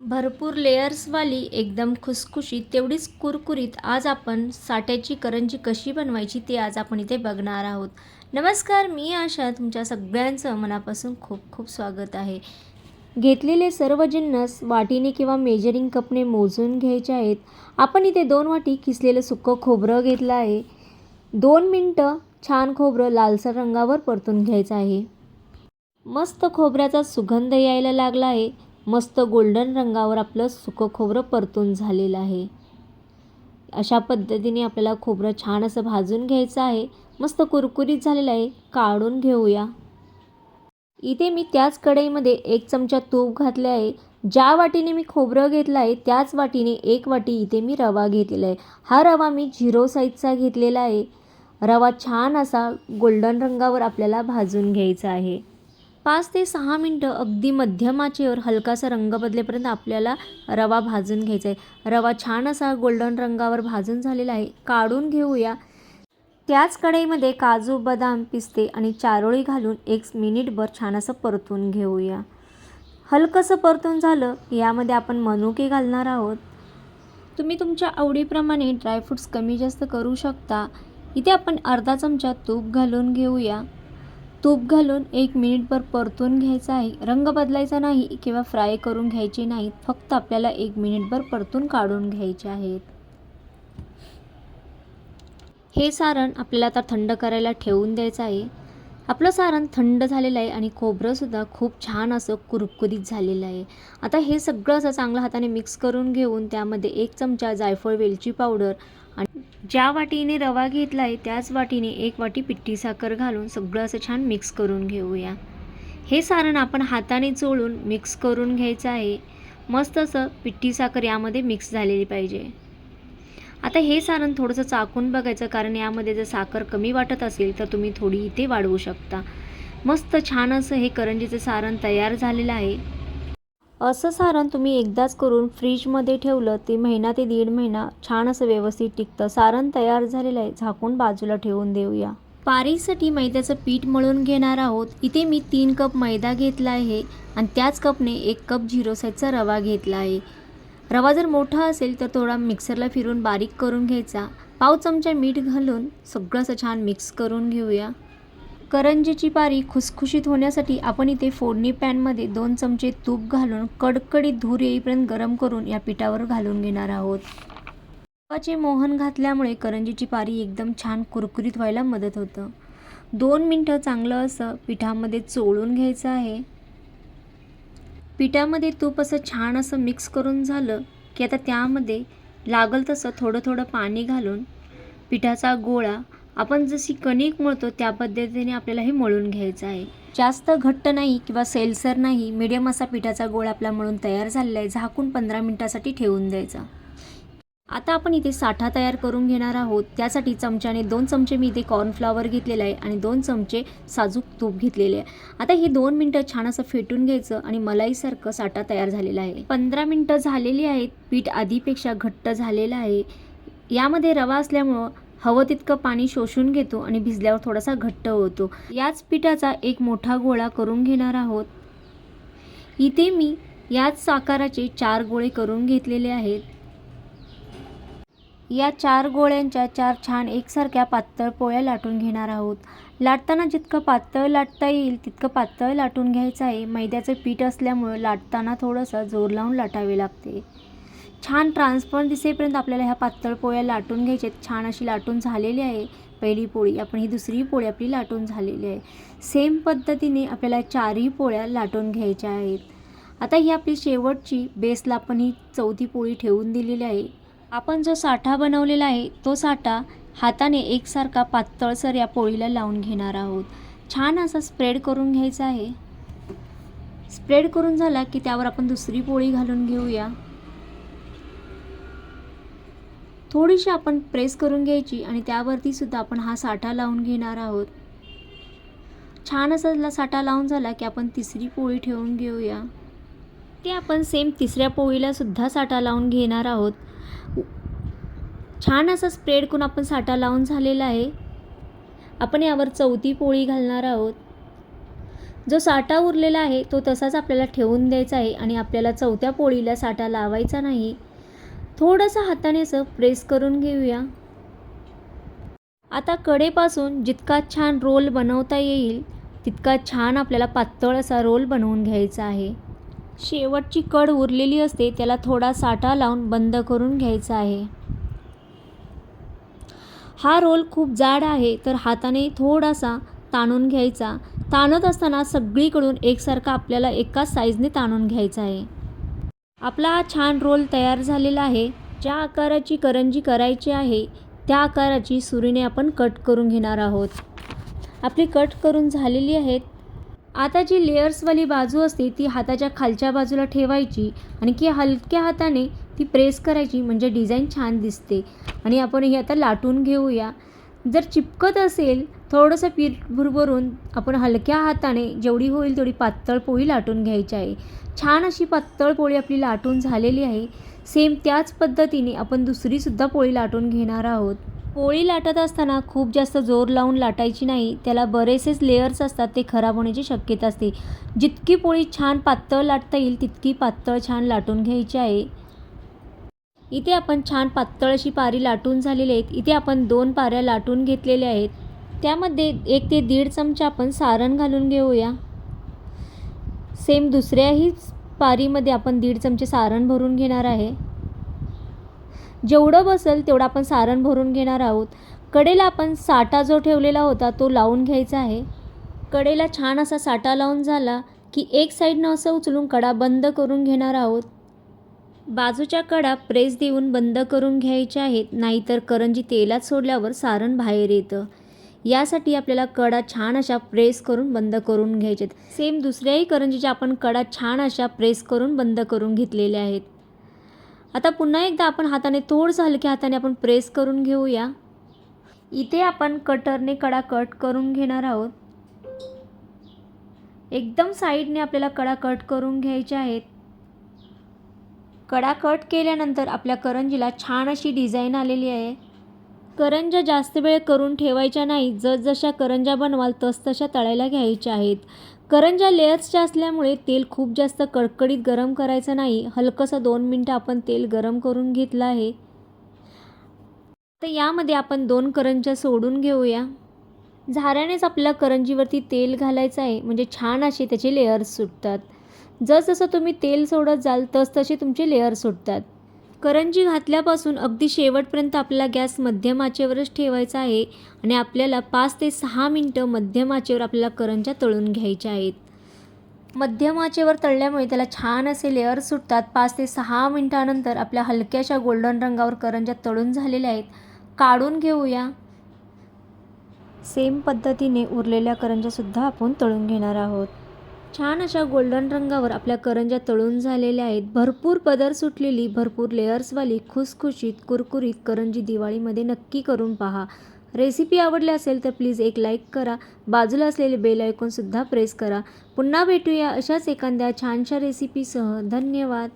भरपूर लेयर्सवाली एकदम खुसखुशीत तेवढीच कुरकुरीत आज आपण साठ्याची करंजी कशी बनवायची ते आज आपण इथे बघणार आहोत. नमस्कार मी आशा तुमच्या सगळ्यांचं मनापासून खूप खूप स्वागत आहे. घेतलेले सर्व जिन्नस वाटीने किंवा मेजरिंग कपने मोजून घ्यायचे आहेत. आपण इथे दोन वाटी किसलेलं सुकं खोबरं घेतलं आहे. दोन मिनटं छान खोबरं लालसर रंगावर परतून घ्यायचं आहे. मस्त खोबऱ्याचा सुगंध यायला लागला आहे. मस्त गोल्डन रंगावर आपलं सुकं खोबरं परतून झालेलं आहे. अशा पद्धतीने आपल्याला खोबरं छान असं भाजून घ्यायचं आहे. मस्त कुरकुरीत झालेलं आहे. काढून घेऊया. इथे मी त्याच कढईमध्ये एक चमचा तूप घातले आहे. ज्या वाटीने मी खोबरं घेतलं आहे त्याच वाटीने एक वाटी इथे मी रवा घेतलेला आहे. हा रवा मी झिरो साईजचा घेतलेला आहे. रवा छान असा गोल्डन रंगावर आपल्याला भाजून घ्यायचा आहे. पाच ते सहा मिनटं अगदी मध्यम आचेवर हलकासा रंग बदलेपर्यंत आपल्याला रवा भाजून घ्यायचा आहे. रवा छान असा गोल्डन रंगावर भाजून झालेला आहे. काढून घेऊया. त्याच कढईमध्ये काजू बदाम पिस्ते आणि चारोळी घालून एक मिनिटभर छान असं परतून घेऊया. हलकंसं परतून झालं की यामध्ये आपण मनुके घालणार आहोत. तुम्ही तुमच्या आवडीप्रमाणे ड्रायफ्रूट्स कमी जास्त करू शकता. इथे आपण अर्धा चमचा तूप घालून घेऊया. तूप घालून एक मिनिटभर परतून घ्यायचं आहे. रंग बदलायचा नाही किंवा फ्राय करून घ्यायचे नाहीत. फक्त आपल्याला एक मिनिटभर परतून काढून घ्यायचे आहेत. हे सारण आपल्याला आता थंड करायला ठेवून द्यायचं आहे. आपलं सारण थंड झालेलं आहे आणि खोबरंसुद्धा खूप छान असं कुरकुरीत झालेलं आहे. आता हे सगळं असं चांगलं हाताने मिक्स करून घेऊन त्यामध्ये एक चमचा जायफळ वेलची पावडर ज्या वाटीने रवा घेतला आहे त्याच वाटीने एक वाटी पिठी साखर घालून सगळं असं छान मिक्स करून घेऊया. हे सारण आपण हाताने चोळून मिक्स करून घ्यायचं आहे. मस्त असं पिठी साखर यामध्ये मिक्स झालेली पाहिजे. आता हे सारण थोडंसं चाकून बघायचं कारण यामध्ये जर साखर कमी वाटत असेल तर तुम्ही थोडी इथे वाढवू शकता. मस्त छान असं हे करंजीचं सारण तयार झालेलं आहे. असं सारण तुम्ही एकदाच करून फ्रीजमध्ये ठेवलं ते महिना ते दीड महिना छान असं व्यवस्थित टिकतं. सारण तयार झालेलं आहे झाकून बाजूला ठेवून देऊया. पारीसाठी मैद्याचं पीठ मळून घेणार आहोत. इथे मी तीन कप मैदा घेतला आहे आणि त्याच कपने एक कप झिरो साईजचा रवा घेतला आहे. रवा जर मोठा असेल तर थोडा मिक्सरला फिरून बारीक करून घ्यायचा. पाव चमचा मीठ घालून सगळं असं छान मिक्स करून घेऊया. करंजीची पारी खुसखुशीत होण्यासाठी आपण इथे फोडणी पॅनमध्ये दोन चमचे तूप घालून कडकडीत धूर येईपर्यंत गरम करून या पिठावर घालून घेणार आहोत. तुपाचे मोहन घातल्यामुळे करंजीची पारी एकदम छान कुरकुरीत व्हायला मदत होतं. दोन मिनटं चांगलं असं पिठामध्ये चोळून घ्यायचं आहे. पिठामध्ये तूप असं छान असं मिक्स करून झालं की आता त्यामध्ये लागल तसं थोडं थोडं पाणी घालून पिठाचा गोळा आपण जशी कणिक मळतो त्या पद्धतीने आपल्याला हे मळून घ्यायचं आहे. जास्त घट्ट नाही किंवा सेल्सर नाही मिडियम असा पिठाचा गोळ आपला मळून तयार झालेला आहे झाकून पंधरा मिनटासाठी ठेवून द्यायचा. आता आपण इथे साठा तयार करून घेणार आहोत. त्यासाठी चमच्याने दोन चमचे मी इथे कॉर्नफ्लावर घेतलेलं आहे आणि दोन चमचे साजूक तूप घेतलेले आहे. आता हे दोन मिनटं छान असं फेटून घ्यायचं आणि मलाईसारखं साठा तयार झालेला आहे. पंधरा मिनटं झालेली आहेत. पीठ आधीपेक्षा घट्ट झालेलं आहे. यामध्ये रवा असल्यामुळं हवं तितकं पाणी शोषून घेतो आणि भिजल्यावर थोडासा घट्ट होतो याच पिठाचा एक मोठा गोळा करून घेणार आहोत. इथे मी याच आकाराचे चार गोळे करून घेतलेले आहेत. या चार गोळ्यांच्या चार छान एकसारख्या पातळ पोळ्या लाटून घेणार आहोत. लाटताना जितकं पातळ लाटता येईल तितकं पातळ लाटून घ्यायचं आहे. मैद्याचं पीठ असल्यामुळं लाटताना थोडंसं जोर लावून लाटावे लागते. छान ट्रान्सपरंट दिसेपर्यंत आपल्याला ह्या पातळ पोळ्या लाटून घ्यायच्या आहेत. छान अशी लाटून झालेली आहे. पहिली पोळी आपण ही दुसरी पोळी आपली लाटून झालेली आहे. सेम पद्धतीने आपल्याला चारही पोळ्या लाटून घ्यायच्या आहेत. आता ही आपली शेवटची बेसला आपण ही चौथी पोळी ठेवून दिलेली आहे. आपण जो साठा बनवलेला आहे तो साठा हाताने एकसारखा पातळसर या पोळीला लावून घेणार आहोत. छान असा स्प्रेड करून घ्यायचा आहे. स्प्रेड करून झाला की त्यावर आपण दुसरी पोळी घालून घेऊया. थोडीशी आपण प्रेस करून घ्यायची आणि त्यावरती सुद्धा आपण हा साठा लावून घेणार आहोत. छान असा साठा लावून झाला की आपण तिसरी पोळी ठेवून घेऊया. ते आपण सेम तिसऱ्या पोळीला सुद्धा साठा लावून घेणार आहोत. छान असा स्प्रेड करून आपण साठा लावून झालेला आहे. आपण यावर चौथी पोळी घालणार आहोत. जो साठा उरलेला आहे तो तसाच आपल्याला ठेवून द्यायचा आहे आणि आपल्याला चौथ्या पोळीला साठा लावायचा नाही. थोडंसं हाताने असं प्रेस करून घेऊया. आता कडेपासून जितका छान रोल बनवता येईल तितका छान आपल्याला पातळ असा रोल बनवून घ्यायचा आहे. शेवटची कड उरलेली असते त्याला थोडा साठा लावून बंद करून घ्यायचा आहे. हा रोल खूप जाड आहे तर हाताने थोडासा ताणून घ्यायचा. ताणत असताना सगळीकडून एकसारखा आपल्याला एकाच साईजने ताणून घ्यायचा आहे. आपला हा छान रोल तयार झालेला आहे. ज्या आकाराची करंजी करायची आहे त्या आकाराची सुरीने आपण कट करून घेणार आहोत. आपली कट करून झालेली आहेत. आता जी लेयर्सवाली बाजू असते ती हाताच्या खालच्या बाजूला ठेवायची आणि की हलक्या हाताने ती प्रेस करायची म्हणजे डिझाईन छान दिसते. आणि आपण ही आता लाटून घेऊया. जर चिपकत असेल थोडंसं पीठ भुरभरून आपण हलक्या हाताने जेवढी होईल तेवढी पातळ पोळी लाटून घ्यायची आहे. छान अशी पातळ पोळी आपली लाटून झालेली आहे. सेम त्याच पद्धतीने आपण दुसरीसुद्धा पोळी लाटून घेणार आहोत. पोळी लाटत असताना खूप जास्त जोर लावून लाटायची नाही. त्याला बरेचसेच लेयर्स असतात ते खराब होण्याची शक्यता असते. जितकी पोळी छान पातळ लाटता येईल तितकी पातळ छान लाटून घ्यायची आहे. इथे आपण छान पातळ अशी पारी लाटून झालेली आहेत. इथे आपण दोन पाऱ्या लाटून घेतलेल्या आहेत. त्यामध्ये एक ते दीड चमचा आपण सारण घालून घेऊया. सेम दुसऱ्याही पारीमध्ये आपण दीड चमचे सारण भरून घेणार आहे. जेवढं बसेल तेवढं आपण सारण भरून घेणार आहोत. कडेला आपण साठा जो ठेवलेला होता तो लावून घ्यायचा आहे. कडेला छान असा साठा लावून झाला की एक साईडनं असं उचलून कडा बंद करून घेणार आहोत. बाजूच्या कडा प्रेस देऊन बंद करून घ्यायच्या आहेत नाहीतर करंजी तेलात सोडल्यावर सारण बाहेर येतं. यासाठी आपल्याला कडा छान अशा प्रेस करून बंद करून घ्यायच्यात सेम दुसऱ्याही करंजीच्या आपण कडा छान अशा प्रेस करून बंद करून घेतलेल्या आहेत. आता पुन्हा एकदा आपण हाताने थोडंसं हलक्या हाताने आपण प्रेस करून घेऊया. इथे आपण कटरने कडा कट करून घेणार आहोत. एकदम साईडने आपल्याला कडा कट करून घ्यायच्या आहेत. कडा कट केल्यानंतर आपल्या करंजीला छान अशी डिझाईन आलेली आहे. करंजा जास्त वेळ करून ठेवायच्या नाही जसजशा करंजा बनवाल तसतशा तळायला घ्यायच्या आहेत. करंजा लेयर्सच्या असल्यामुळे तेल खूप जास्त कडकडीत गरम करायचं नाही. हलकंसं दोन मिनटं आपण तेल गरम करून घेतलं आहे. तर यामध्ये आपण दोन करंजा सोडून घेऊया. झाऱ्यानेच आपल्या करंजीवरती तेल घालायचं आहे. म्हणजे छान असे त्याचे लेयर्स सुटतात. जसजसं तुम्ही तेल सोडत जाल तसतसे तुमचे लेअर्स सुटतात. करंजी घातल्यापासून अगदी शेवटपर्यंत आपल्याला गॅस मध्यम आचेवरच ठेवायचा आहे आणि आपल्याला पाच ते सहा मिनटं मध्यम आचेवर आपल्याला करंज्या तळून घ्यायच्या आहेत. मध्यम आचेवर तळल्यामुळे त्याला छान असे लेअर सुटतात. पाच ते सहा मिनटानंतर आपल्या हलक्याशा गोल्डन रंगावर करंज्या तळून झालेल्या आहेत. काढून घेऊया. सेम पद्धतीने उरलेल्या करंज्यासुद्धा आपण तळून घेणार आहोत. छान अशा गोल्डन रंगावर आपल्या करंज्या तळून झालेल्या आहेत. भरपूर पदर सुटलेली भरपूर लेयर्सवाली खुसखुशीत कुरकुरीत करंजी दिवाळीमध्ये नक्की करून पहा. रेसिपी आवडली असेल तर प्लीज एक लाईक करा. बाजूला असलेले बेल आयकॉनसुद्धा प्रेस करा. पुन्हा भेटूया अशाच एखाद्या छानशा रेसिपीसह धन्यवाद.